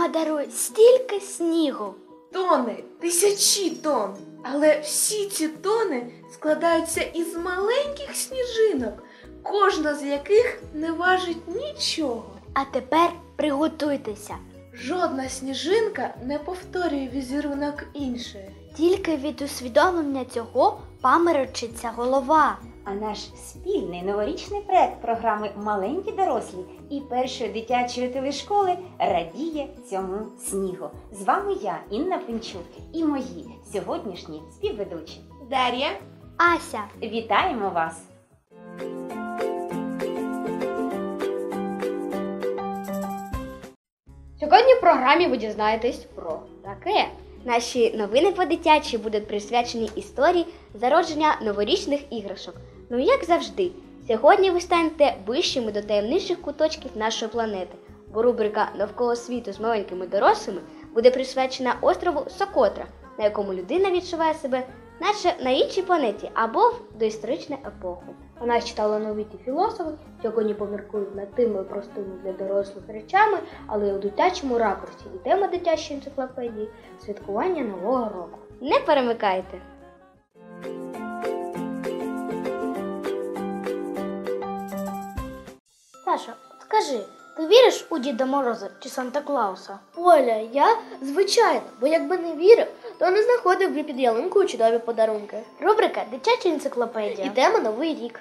Зима дарує стільки снігу. Тони, тисячі тонн. Але всі ці тони складаються із маленьких сніжинок, кожна з яких не важить нічого. А тепер приготуйтеся. Жодна сніжинка не повторює візерунок іншої. Тільки від усвідомлення цього паморочиться голова. А наш спільний новорічний проект програми Маленькі дорослі і першої дитячої телешколи радіє цьому снігу. З вами я, Інна Пинчук, і мої сьогоднішні співведучі. Дар'я, Ася, Вітаємо вас! Сьогодні в програмі ви дізнаєтесь про таке. Наші новини по дитячі будуть присвячені історії зародження новорічних іграшок. Ну як завжди, сьогодні ви станете вищими до таємничих куточків нашої планети, бо рубрика Навколо світу з маленькими дорослими буде присвячена острову Сокотра, на якому людина відчуває себе, наче на іншій планеті або в доісторичну епоху. А наші талановиті філософи сьогодні поміркують над тими простими для дорослих речами, але й у дитячому ракурсі. І тема дитячої енциклопедії святкування Нового року. Не перемикайте! Саша, скажи, ти віриш у Діда Мороза чи Санта Клауса? Оля, я звичайно, бо якби не вірив, то не знаходив би під ялинкою чудові подарунки. Рубрика Дитяча енциклопедія. Ідемо новий рік.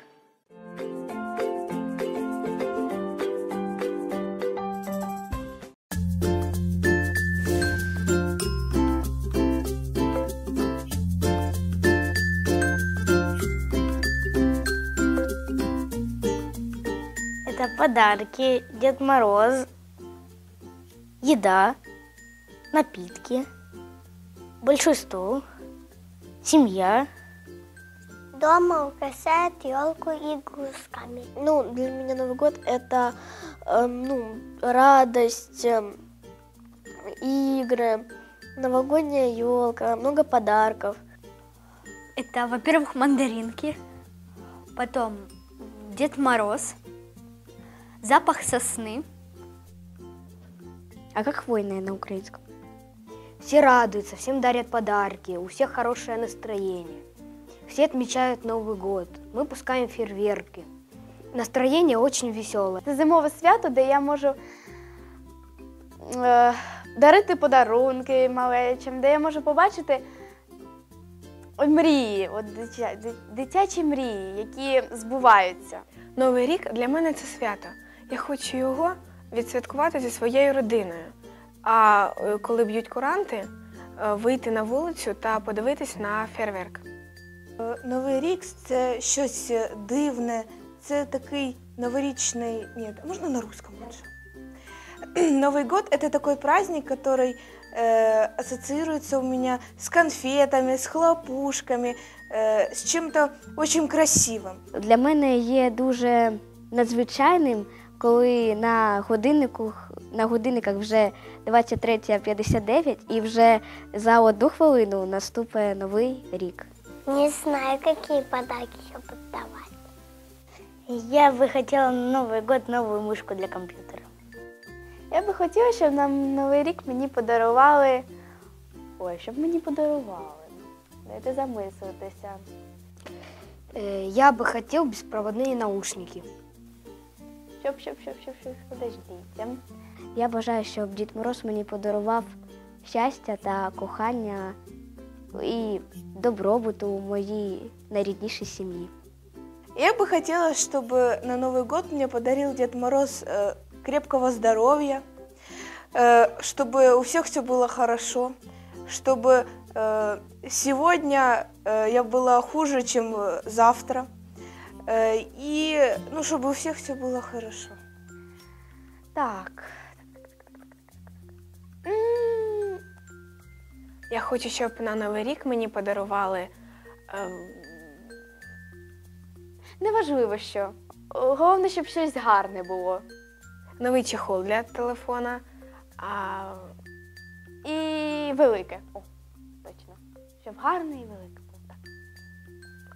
Подарки, Дед Мороз, еда, напитки, большой стол, семья. Дома украшают елку игрушками. Ну, для меня Новый год это э, ну, радость, э, игры, новогодняя елка, много подарков. Это, во-первых, мандаринки, потом Дед Мороз, запах сосны. А как хвойная на украинском? Все радуются, всем дарят подарки, у всех хорошее настроение. Все отмечают Новый год, мы пускаем фейерверки. Настроение очень веселое. Це зимове свято, де я можу е, дарити подарунки малечим, де я можу побачити от мрії, от дитя, ди- дитячі мрії, які збуваються. Новий рік для мене це свято. Я хочу його відсвяткувати зі своєю родиною. А е, коли б'ють куранти, е, вийти на вулицю та подивитись на фейерверк. Новий рік це щось дивне, це такий новорічний. Ні, а можна на русском лучше? Новый год это такой праздник, который э, ассоциируется у меня с конфетами, с хлопушками, э, с чем-то очень красивым. Для мене є дуже надзвичайним, коли на годиннику на годинниках вже 23.59 і вже за одну хвилину наступає новий рік. Не знаю, какие подарки еще подавать. Я бы хотела на Новый год новую мышку для компьютера. Я би хотіла, щоб на Новий рік мені подарували. Ой, щоб мені подарували. Дайте замислитися. Э, Я бы хотел беспроводные наушники. Щоб, щоб, щоб, щоб, щоб, подождіть. Я бажаю, щоб Дід Мороз мені подарував щастя та кохання і добробуту у моїй найріднішій сім'ї. Я бы хотела, чтобы на Новый год мне подарил Дед Мороз э, крепкого здоровья, э, чтобы у всех все было хорошо, чтобы э, сегодня э, я была хуже, чем э, завтра, э, И ну, чтобы у всех все было хорошо. Так. Я хочу, щоб на Новий рік мені подарували ем, Неважливо що. Головне, щоб щось гарне було. новий чехол для телефона. А, І велике. О, точно. Щоб гарне і велике було.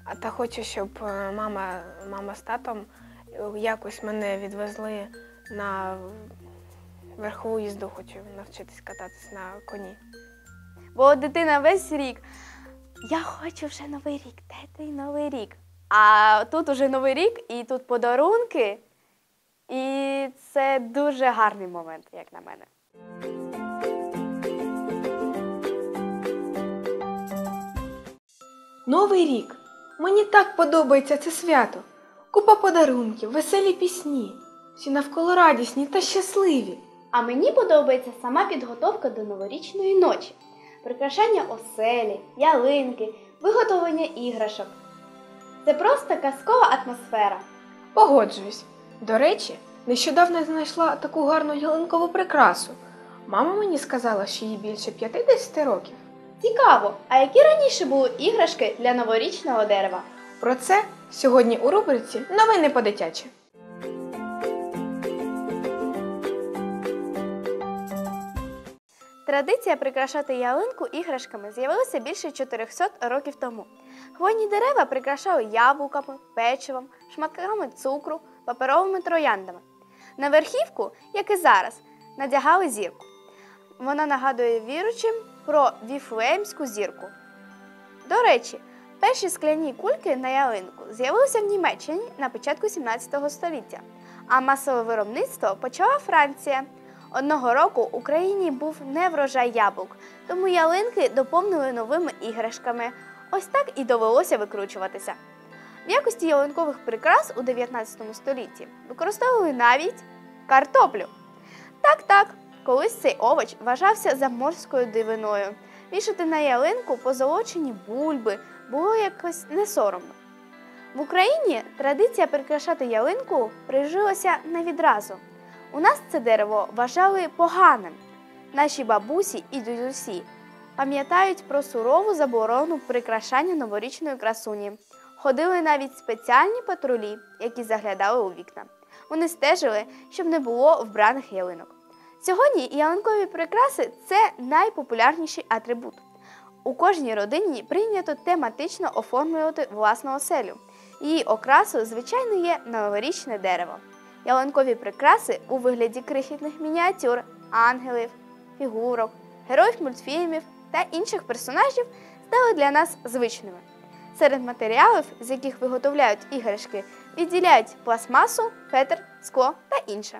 А та хочу, щоб е, мама, мама з татом е, якось мене відвезли на верхову їзду хочу навчитись кататись на коні. Бо дитина весь рік. Я хочу вже новий рік. Де той новий рік? А тут уже новий рік, і тут подарунки. І це дуже гарний момент, як на мене. Новий рік. Мені так подобається це свято. Купа подарунків, веселі пісні. Всі навколо радісні та щасливі. А мені подобається сама підготовка до новорічної ночі, прикрашання оселі, ялинки, виготовлення іграшок. Це просто казкова атмосфера. Погоджуюсь. До речі, нещодавно я знайшла таку гарну ялинкову прикрасу. Мама мені сказала, що їй більше 50 років. Цікаво, а які раніше були іграшки для новорічного дерева? Про це сьогодні у рубриці Новини по-дитячі. Традиція прикрашати ялинку іграшками з'явилася більше 400 років тому. Хвойні дерева прикрашали яблуками, печивом, шматками цукру, паперовими трояндами. На верхівку, як і зараз, надягали зірку. Вона нагадує віручим про віфлеємську зірку. До речі, перші скляні кульки на ялинку з'явилися в Німеччині на початку 17 століття, а масове виробництво почала Франція. Одного року в Україні був не врожай яблук, тому ялинки доповнили новими іграшками. Ось так і довелося викручуватися. В якості ялинкових прикрас у 19 столітті використовували навіть картоплю. Так, так, колись цей овоч вважався заморською дивиною. Вішати на ялинку позолочені бульби було якось не соромно. В Україні традиція прикрашати ялинку прижилася не відразу. У нас це дерево вважали поганим. Наші бабусі і дідусі пам'ятають про сурову заборону прикрашання новорічної красуні. Ходили навіть спеціальні патрулі, які заглядали у вікна. Вони стежили, щоб не було вбраних ялинок. Сьогодні ялинкові прикраси це найпопулярніший атрибут. У кожній родині прийнято тематично оформлювати власну оселю. Її окрасою, звичайно, є новорічне дерево. Ялинкові прикраси у вигляді крихітних мініатюр, ангелів, фігурок, героїв мультфільмів та інших персонажів стали для нас звичними. Серед матеріалів, з яких виготовляють іграшки, відділяють пластмасу, фетр, скло та інше.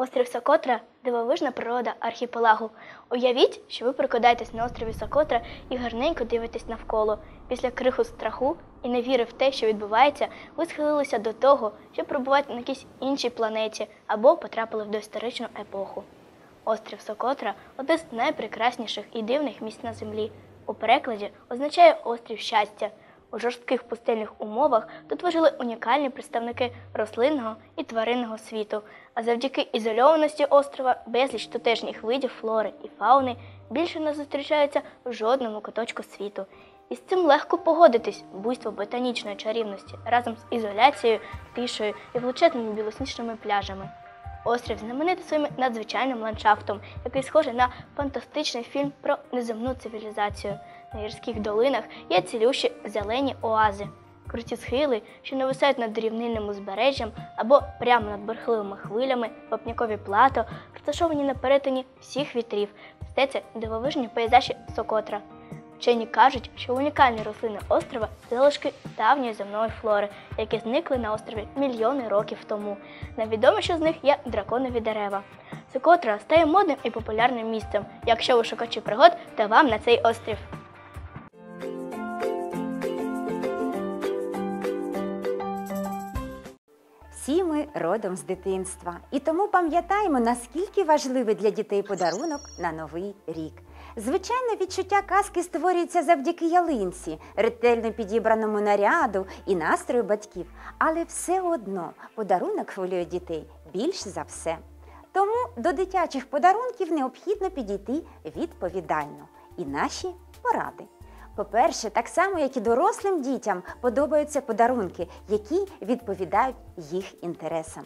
Острів Сокотра дивовижна природа архіпелагу. Уявіть, що ви прокидаєтесь на острові Сокотра і гарненько дивитесь навколо. Після криху страху і невіри в те, що відбувається, ви схилилися до того, щоб пробувати на якійсь іншій планеті або потрапили в доісторичну епоху. Острів Сокотра один з найпрекрасніших і дивних місць на землі. У перекладі означає острів щастя. У жорстких пустельних умовах тут вижили унікальні представники рослинного і тваринного світу, а завдяки ізольованості острова безліч тутешніх видів флори і фауни більше не зустрічаються в жодному куточку світу. І з цим легко погодитись буйство ботанічної чарівності разом з ізоляцією, тишею і величезними білосніжними пляжами. Острів знаменитий своїм надзвичайним ландшафтом, який схожий на фантастичний фільм про неземну цивілізацію. На гірських долинах є цілющі зелені оази, круті схили, що нависають над рівнинним узбережжям або прямо над бурхливими хвилями, вапнякові плато, розташовані на перетині всіх вітрів. Все дивовижні пейзажі Сокотра. Вчені кажуть, що унікальні рослини острова залишки давньої земної флори, які зникли на острові мільйони років тому. Найвідоміші з них є драконові дерева. Сокотра стає модним і популярним місцем, якщо ви шукачі пригод, то вам на цей острів. Всі ми родом з дитинства, і тому пам'ятаємо, наскільки важливий для дітей подарунок на новий рік. Звичайно, відчуття казки створюється завдяки ялинці, ретельно підібраному наряду і настрою батьків, але все одно подарунок хвилює дітей більш за все. Тому до дитячих подарунків необхідно підійти відповідально. І наші поради. По-перше, так само, як і дорослим дітям подобаються подарунки, які відповідають їх інтересам.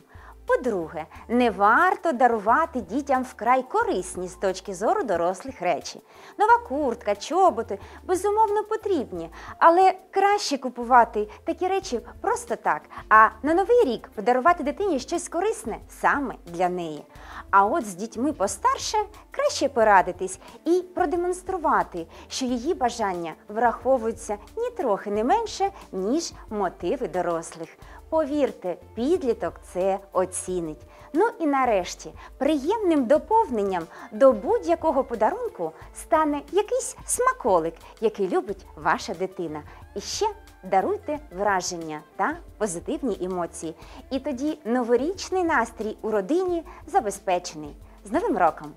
По-друге, не варто дарувати дітям вкрай корисні з точки зору дорослих речі. Нова куртка, чоботи безумовно потрібні, але краще купувати такі речі просто так, а на новий рік подарувати дитині щось корисне саме для неї. А от з дітьми постарше краще порадитись і продемонструвати, що її бажання враховуються ні трохи не менше, ніж мотиви дорослих. Повірте, підліток це оцінить. Ну і нарешті, приємним доповненням до будь-якого подарунку стане якийсь смаколик, який любить ваша дитина. І ще даруйте враження та позитивні емоції. І тоді новорічний настрій у родині забезпечений. З Новим роком!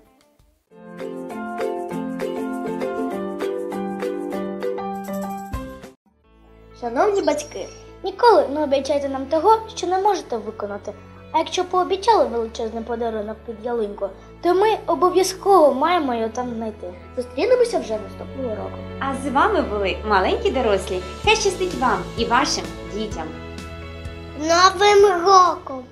Шановні батьки, ніколи не обіцяйте нам того, що не можете виконати. А якщо пообіцяли величезний подарунок під ялинку, то ми обов'язково маємо його там знайти. Зустрінемося вже наступного року. А з вами були маленькі дорослі. Хай щастить вам і вашим дітям! Новим роком!